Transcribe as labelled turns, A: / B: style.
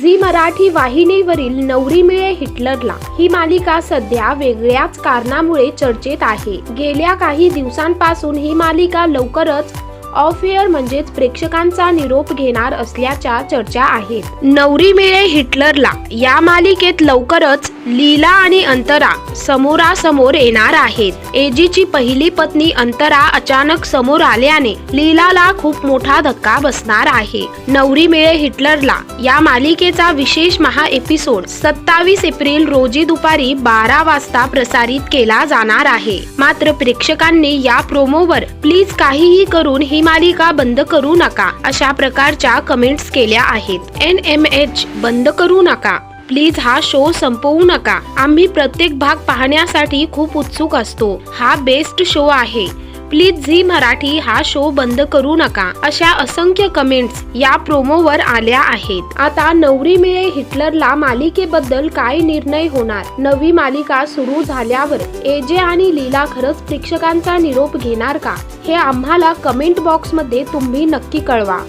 A: Zee Marathi वाहिनीवरील नवरी मिळे हिटलरला. ही मालिका सध्या वेगळ्याच कारणामुळे चर्चेत आहे. गेल्या काही दिवसांपासून ही मालिका लवकरच ऑफ एअर म्हणजेच प्रेक्षकांचा निरोप घेणार असल्याच्या चर्चा आहेत. नवरी मिळे हिटलरला या मालिकेत लवकरच लीला आणि अंतरा समोरासमोर येणार आहेत. एजीची पहिली पत्नी अंतरा अचानक समोर आल्याने लीलाला खूप मोठा धक्का बसणार आहे. नवरी मिळे हिटलरला या मालिकेचा विशेष महा एपिसोड सत्तावीस एप्रिल रोजी दुपारी बारा वाजता प्रसारित केला जाणार आहे. मात्र प्रेक्षकांनी या प्रोमोवर प्लीज काहीही करून ही मालिका बंद करू नका अशा प्रकारच्या कमेंट्स केल्या आहेत. एन एम एच बंद करू नका. प्लीज हा शो संपवू नका. आम्ही प्रत्येक भाग पाहण्यासाठी खूप उत्सुक असतो. हा बेस्ट शो आहे. प्लीज झी मराठी हा शो बंद करू नका अशा असंख्य कमेंट्स या प्रोमोवर आल्या आहेत. आता नवरी मिळे हिटलरला मालिकेबद्दल काय निर्णय होणार? नवी मालिका सुरू झाल्यावर एजे आणि लीला खरंच प्रेक्षकांचा निरोप घेणार का? हे आम्हाला कमेंट बॉक्समध्ये तुम्ही नक्की कळवा.